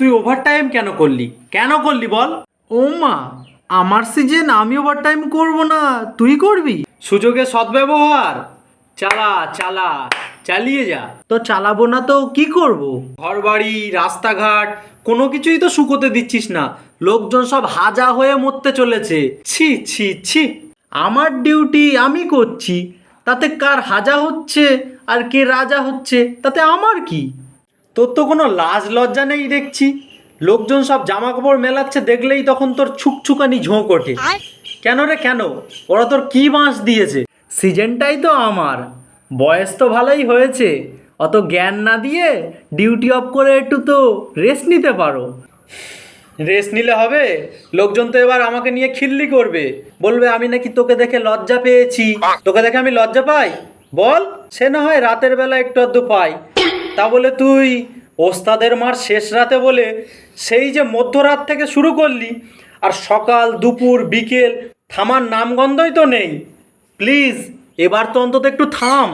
তুই ওভারটাইম কেন করলি? কেন করলি বল? ও মা আমার সিজন আমি ওভারটাইম করব না তুই করবি? সুযোগের সদ্ব্যবহার। চালা চালা চালিয়ে যা। তো চালাবো না তো কি করব? ঘর বাড়ি রাস্তাঘাট কোনো কিছুই তো শুকোতে দিচ্ছিস না। লোকজন সব হাজা হয়ে মরতে চলেছে। ছি ছি ছি। আমার ডিউটি আমি করছি। তাতে কার হাজা হচ্ছে আর কে রাজা হচ্ছে তাতে আমার কি? তোর তো কোনো লাজ লজ্জা নেই দেখছি। লোকজন সব জামা কাপড় মেলাচ্ছে দেখলেই তখন তোর ছুকছুকানি ঝোঁক ওঠে। কেন রে কেন? ওরা তোর কি বাঁশ দিয়েছে? সিজনটাই তো আমার। বয়স তো ভালোই হয়েছে। অত জ্ঞান না দিয়ে ডিউটি অফ করে একটু তো রেস্ট নিতে পারো। রেস্ট নিলে হবে। লোকজন তো এবার আমাকে নিয়ে খিল্লি করবে। বলবে আমি নাকি তোকে দেখে লজ্জা পেয়েছি। তোকে দেখে আমি লজ্জা পাই? বল সে না হয় রাতের বেলা একটু আধটু পাই। তা বলে তুই ওস্তাদের মার শেষ রাতে বলে সেই যে মধ্যরাত থেকে শুরু করলি, আর সকাল, দুপুর, বিকেল, থামার নামগন্ধই তো নেই। প্লিজ, এবার তো অন্তত একটু থাম।